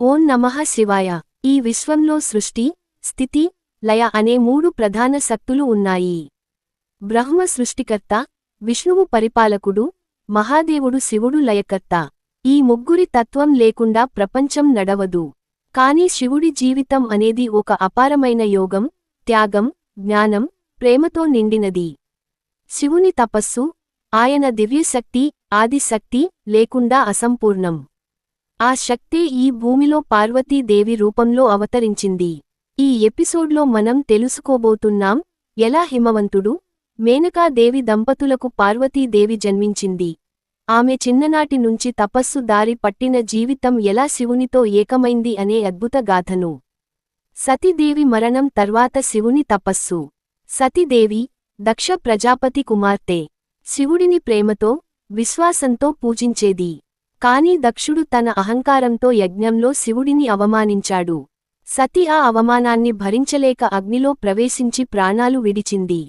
ఓం నమః శివాయ. ఈ విశ్వంలో సృష్టి స్థితి లయ అనే మూడు ప్రధాన శక్తులు ఉన్నాయి. బ్రహ్మ సృష్టికర్త విష్ణువు పరిపాలకుడు మహాదేవుడు శివుడు లయకర్త. ఈ ముగ్గురి తత్వం లేకుండా ప్రపంచం నడవదు. కాని శివుడి జీవితం అనేది ఒక అపారమైన యోగం త్యాగం జ్ఞానం ప్రేమతో నిండినది. శివుని తపస్సు ఆయన దివ్యశక్తి ఆదిశక్తి లేకుండా అసంపూర్ణం. ఆ శక్తే ఈ భూమిలో పార్వతీదేవి రూపంలో అవతరించింది. ఈ ఎపిసోడ్లో మనం తెలుసుకోబోతున్నాం ఎలా హిమవంతుడు మేనకాదేవి దంపతులకు పార్వతీదేవి జన్మించింది. ఆమె చిన్ననాటి నుంచి తపస్సు దారి పట్టిన జీవితం ఎలా శివునితో ఏకమైంది అనే అద్భుత గాథను. సతీదేవి మరణం తర్వాత శివుని తపస్సు. సతీదేవి దక్ష ప్రజాపతి కుమార్తె. శివుడిని ప్రేమతో విశ్వాసంతో పూజించేది. కాని దక్షుడు తన అహంకారంతో యజ్ఞంలో శివుడిని అవమానించాడు. సతి ఆ అవమానాన్ని భరించలేక అగ్నిలో ప్రవేశించి ప్రాణాలు విడిచింది.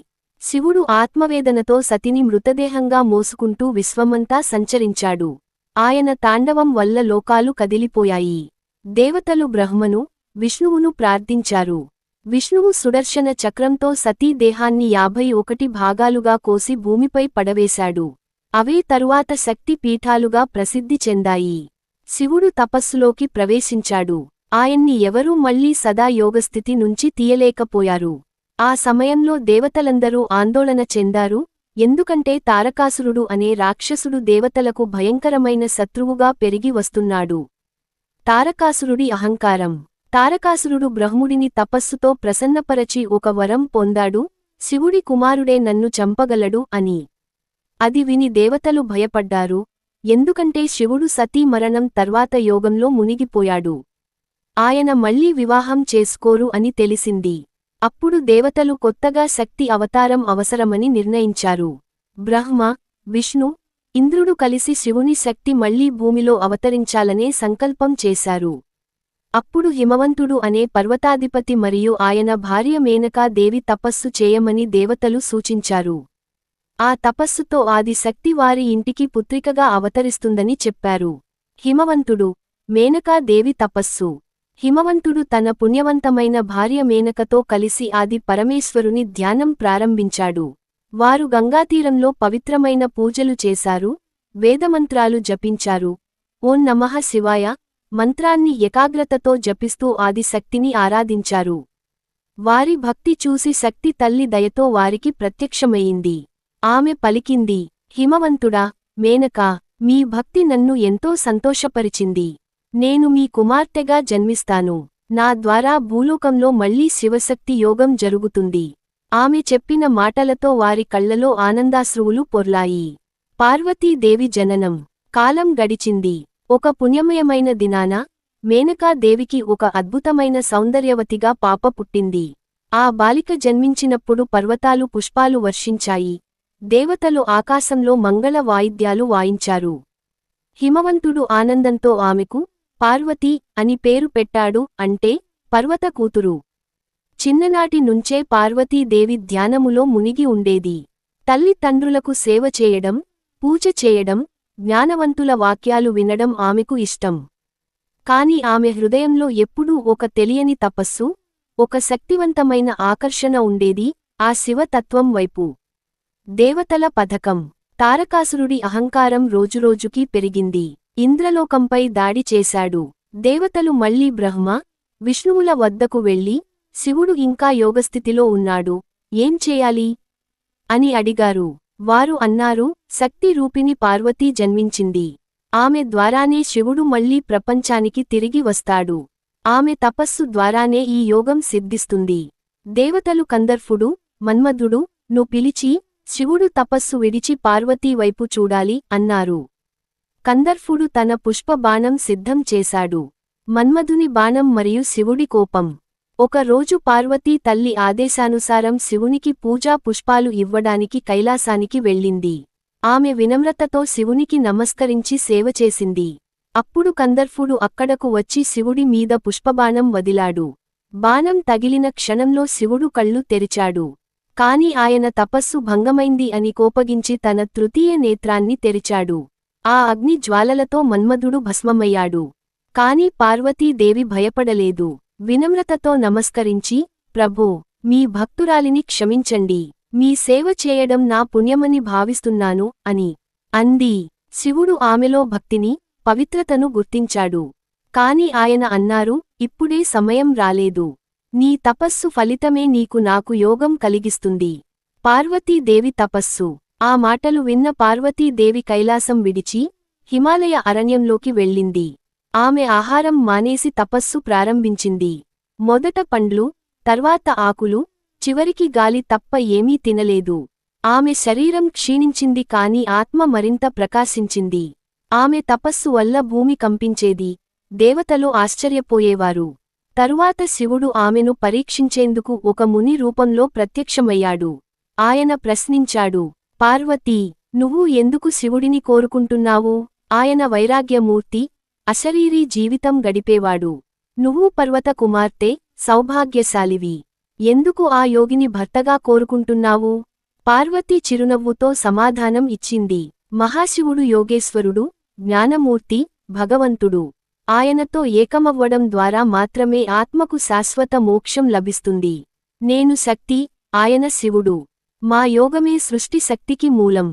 శివుడు ఆత్మవేదనతో సతిని మృతదేహంగా మోసుకుంటూ విశ్వమంతా సంచరించాడు. ఆయన తాండవం వల్ల లోకాలు కదిలిపోయాయి. దేవతలు బ్రహ్మను విష్ణువును ప్రార్థించారు. విష్ణువు సుదర్శన చక్రంతో సతీ దేహాన్ని యాభై ఒకటి భాగాలుగా కోసి భూమిపై పడవేశాడు. అవే తరువాత శక్తి పీఠాలుగా ప్రసిద్ధి చెందాయి. శివుడు తపస్సులోకి ప్రవేశించాడు. ఆయన్ని ఎవరూ మళ్ళీ సదా యోగస్థితి నుంచి తీయలేకపోయారు. ఆ సమయంలో దేవతలందరూ ఆందోళన చెందారు. ఎందుకంటే తారకాసురుడు అనే రాక్షసుడు దేవతలకు భయంకరమైన శత్రువుగా పెరిగి వస్తున్నాడు. తారకాసురుడి అహంకారం. తారకాసురుడు బ్రహ్ముడిని తపస్సుతో ప్రసన్నపరచి ఒక వరం పొందాడు. శివుడి కుమారుడే నన్ను చంపగలడు అని. అది విని దేవతలు భయపడ్డారు. ఎందుకంటే శివుడు సతీ మరణం తర్వాత యోగంలో మునిగిపోయాడు. ఆయన మళ్ళీ వివాహం చేసుకోరు అని తెలిసింది. అప్పుడు దేవతలు కొత్తగా శక్తి అవతారం అవసరమని నిర్ణయించారు. బ్రహ్మ విష్ణు ఇంద్రుడు కలిసి శివుని శక్తి మళ్ళీ భూమిలో అవతరించాలనే సంకల్పం చేశారు. అప్పుడు హిమవంతుడు అనే పర్వతాధిపతి మరియు ఆయన భార్య మేనకా దేవి తపస్సు చేయమని దేవతలు సూచించారు. ఆ తపస్సుతో ఆది శక్తి వారి ఇంటికి పుత్రికగా అవతరిస్తుందని చెప్పారు. హిమవంతుడు మేనకాదేవి తపస్సు. హిమవంతుడు తన పుణ్యవంతమైన భార్య మేనకతో కలిసి ఆది పరమేశ్వరుని ధ్యానం ప్రారంభించాడు. వారు గంగాతీరంలో పవిత్రమైన పూజలు చేశారు వేదమంత్రాలు జపించారు. ఓం నమః శివాయ మంత్రాన్ని ఏకాగ్రతతో జపిస్తూ ఆదిశక్తిని ఆరాధించారు. వారి భక్తి చూసి శక్తి తల్లి దయతో వారికి ప్రత్యక్షమయ్యింది. ఆమె పలికింది హిమవంతుడా మేనకా మీ భక్తి నన్ను ఎంతో సంతోషపరిచింది. నేను మీ కుమార్తెగా జన్మిస్తాను. నా ద్వారా భూలోకంలో మళ్ళీ శివశక్తి యోగం జరుగుతుంది. ఆమె చెప్పిన మాటలతో వారి కళ్ళలో ఆనందాశ్రువులు పొర్లాయి. పార్వతీదేవి జననం. కాలం గడిచింది. ఒక పుణ్యమయమైన దినాన మేనకాదేవికి ఒక అద్భుతమైన సౌందర్యవతిగా పాప పుట్టింది. ఆ బాలిక జన్మించినప్పుడు పర్వతాలు పుష్పాలు వర్షించాయి. దేవతలు ఆకాశంలో మంగళ వాయిద్యాలు వాయించారు. హిమవంతుడు ఆనందంతో ఆమెకు పార్వతి అని పేరు పెట్టాడు అంటే పర్వత కూతురు. చిన్ననాటి నుంచే పార్వతీదేవి ధ్యానములో మునిగి ఉండేది. తల్లి తండ్రులకు సేవ చేయడం పూజ చేయడం జ్ఞానవంతుల వాక్యాలు వినడం ఆమెకు ఇష్టం. కాని ఆమె హృదయంలో ఎప్పుడూ ఒక తెలియని తపస్సు ఒక శక్తివంతమైన ఆకర్షణ ఉండేది ఆ శివతత్వం వైపు. దేవతల పథకం. తారకాసురుడి అహంకారం రోజురోజుకీ పెరిగింది. ఇంద్రలోకంపై దాడి చేశాడు. దేవతలు మళ్ళీ బ్రహ్మ విష్ణువుల వద్దకు వెళ్ళి శివుడు ఇంకా యోగస్థితిలో ఉన్నాడు. ఏం చేయాలి? అని అడిగారు. వారు అన్నారు శక్తి రూపిణి పార్వతీ జన్మించింది. ఆమె ద్వారానే శివుడు మళ్ళీ ప్రపంచానికి తిరిగి వస్తాడు. ఆమె తపస్సు ద్వారానే ఈ యోగం సిద్ధిస్తుంది. దేవతలు కందర్ఫుడు మన్మధుడు ను పిలిచి శివుడు తపస్సు విడిచి పార్వతీ వైపు చూడాలి అన్నారు. కందర్ఫుడు తన పుష్ప బాణం సిద్ధం చేశాడు. మన్మధుని బాణం మరియు శివుడి కోపం. ఒక రోజు పార్వతీ తల్లి ఆదేశానుసారం శివునికి పూజా పుష్పాలు ఇవ్వడానికి కైలాసానికి వెళ్ళింది. ఆమె వినమ్రతతో శివునికి నమస్కరించి సేవ చేసింది. అప్పుడు కందర్ఫుడు అక్కడకు వచ్చి శివుడి మీద పుష్పబాణం వదిలాడు. బాణం తగిలిన క్షణంలో శివుడు కళ్ళు తెరిచాడు. కాని ఆయన తపస్సు భంగమైంది అని కోపగించి తన తృతీయ నేత్రాన్ని తెరిచాడు. ఆ అగ్ని జ్వాలలతో మన్మధుడు భస్మమయ్యాడు. కాని పార్వతీదేవి భయపడలేదు. వినమ్రతతో నమస్కరించి ప్రభో మీ భక్తురాలిని క్షమించండి. మీ సేవ చేయడం నా పుణ్యమని భావిస్తున్నాను అని అంది. శివుడు ఆమెలో భక్తిని పవిత్రతను గుర్తించాడు. కాని ఆయన అన్నారు ఇప్పుడే సమయం రాలేదు. నీ తపస్సు ఫలితమే నీకు నాకు యోగం కలిగిస్తుంది. పార్వతీదేవి తపస్సు. ఆ మాటలు విన్న పార్వతీదేవి కైలాసం విడిచి హిమాలయ అరణ్యంలోకి వెళ్ళింది. ఆమె ఆహారం మానేసి తపస్సు ప్రారంభించింది. మొదట పండ్లు తర్వాత ఆకులు చివరికి గాలి తప్ప ఏమీ తినలేదు. ఆమె శరీరం క్షీణించింది కాని ఆత్మ మరింత ప్రకాశించింది. ఆమె తపస్సు వల్ల భూమి కంపించేది. దేవతలు ఆశ్చర్యపోయేవారు. తరువాత శివుడు ఆమెను పరీక్షించేందుకు ఒక ముని రూపంలో ప్రత్యక్షమయ్యాడు. ఆయన ప్రశ్నించాడు పార్వతీ నువ్వు ఎందుకు శివుడిని కోరుకుంటున్నావు? ఆయన వైరాగ్యమూర్తి అశరీరీ జీవితం గడిపేవాడు. నువ్వు పర్వత కుమార్తె సౌభాగ్యశాలివి. ఎందుకు ఆ యోగిని భర్తగా కోరుకుంటున్నావు? పార్వతీ చిరునవ్వుతో సమాధానం ఇచ్చింది. మహాశివుడు యోగేశ్వరుడు జ్ఞానమూర్తి భగవంతుడు. ఆయనతో ఏకమవ్వడం ద్వారా మాత్రమే ఆత్మకు శాశ్వత మోక్షం లభిస్తుంది. నేను శక్తి ఆయన శివుడు. మా యోగమే సృష్టి శక్తికి మూలం.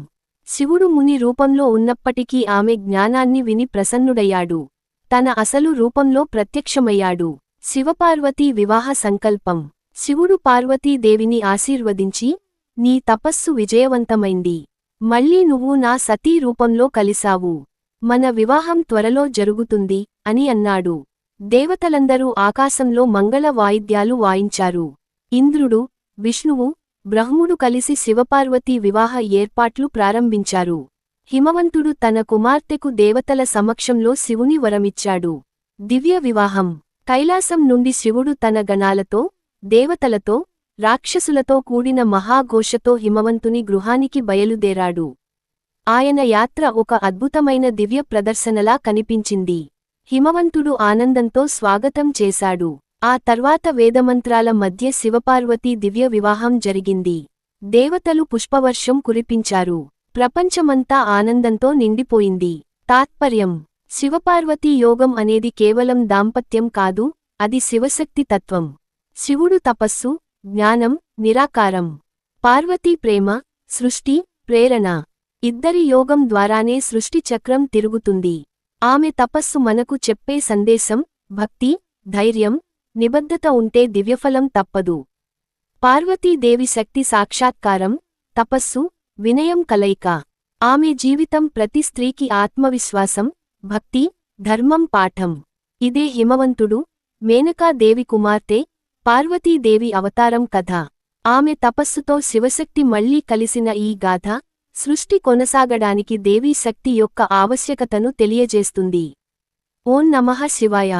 శివుడు ముని రూపంలో ఉన్నప్పటికీ ఆమె జ్ఞానాన్ని విని ప్రసన్నుడయ్యాడు. తన అసలు రూపంలో ప్రత్యక్షమయ్యాడు. శివపార్వతీ వివాహ సంకల్పం. శివుడు పార్వతీదేవిని ఆశీర్వదించి నీ తపస్సు విజయవంతమైంది. మళ్ళీ నువ్వు నా సతీ రూపంలో కలిశావు. మన వివాహం త్వరలో జరుగుతుంది. అని అన్నాడు. దేవతలందరూ ఆకాశంలో మంగళ వాయిద్యాలు వాయించారు. ఇంద్రుడు విష్ణువు బ్రహ్ముడు కలిసి శివపార్వతీ వివాహ ఏర్పాట్లు ప్రారంభించారు. హిమవంతుడు తన కుమార్తెకు దేవతల సమక్షంలో శివుని వరమిచ్చాడు. దివ్య వివాహం. కైలాసం నుండి శివుడు తన గణాలతో దేవతలతో రాక్షసులతో కూడిన మహాఘోషతో హిమవంతుని గృహానికి బయలుదేరాడు. ఆయన యాత్ర ఒక అద్భుతమైన దివ్య ప్రదర్శనలా కనిపించింది. హిమవంతుడు ఆనందంతో స్వాగతం చేశాడు. ఆ తర్వాత వేదమంత్రాల మధ్య శివపార్వతీ దివ్య వివాహం జరిగింది. దేవతలు పుష్పవర్షం కురిపించారు. ప్రపంచమంతా ఆనందంతో నిండిపోయింది. తాత్పర్యం. శివపార్వతీ యోగం అనేది కేవలం దాంపత్యం కాదు అది శివశక్తి తత్వం. శివుడు తపస్సు జ్ఞానం నిరాకారం. పార్వతీ ప్రేమ సృష్టి ప్రేరణ. ఇద్దరి యోగం ద్వారానే సృష్టి చక్రం తిరుగుతుంది. ఆమె తపస్సు మనకు చెప్పే సందేశం భక్తి ధైర్యం నిబద్ధత ఉంటే దివ్యఫలం తప్పదు. పార్వతీదేవి శక్తి సాక్షాత్కారం తపస్సు వినయం కలయిక. ఆమె జీవితం ప్రతి స్త్రీకి ఆత్మవిశ్వాసం భక్తి ధర్మం పాఠం. ఇదే హిమవంతుడు మేనకాదేవి కుమార్తె పార్వతీదేవి అవతారం కథ. ఆమె తపస్సుతో శివశక్తి మళ్ళీ కలిసిన ఈ గాథ సృష్టి కొనసాగడానికి దేవీ శక్తి యొక్క ఆవశ్యకతను తెలియజేస్తుంది. ఓం నమః శివాయ.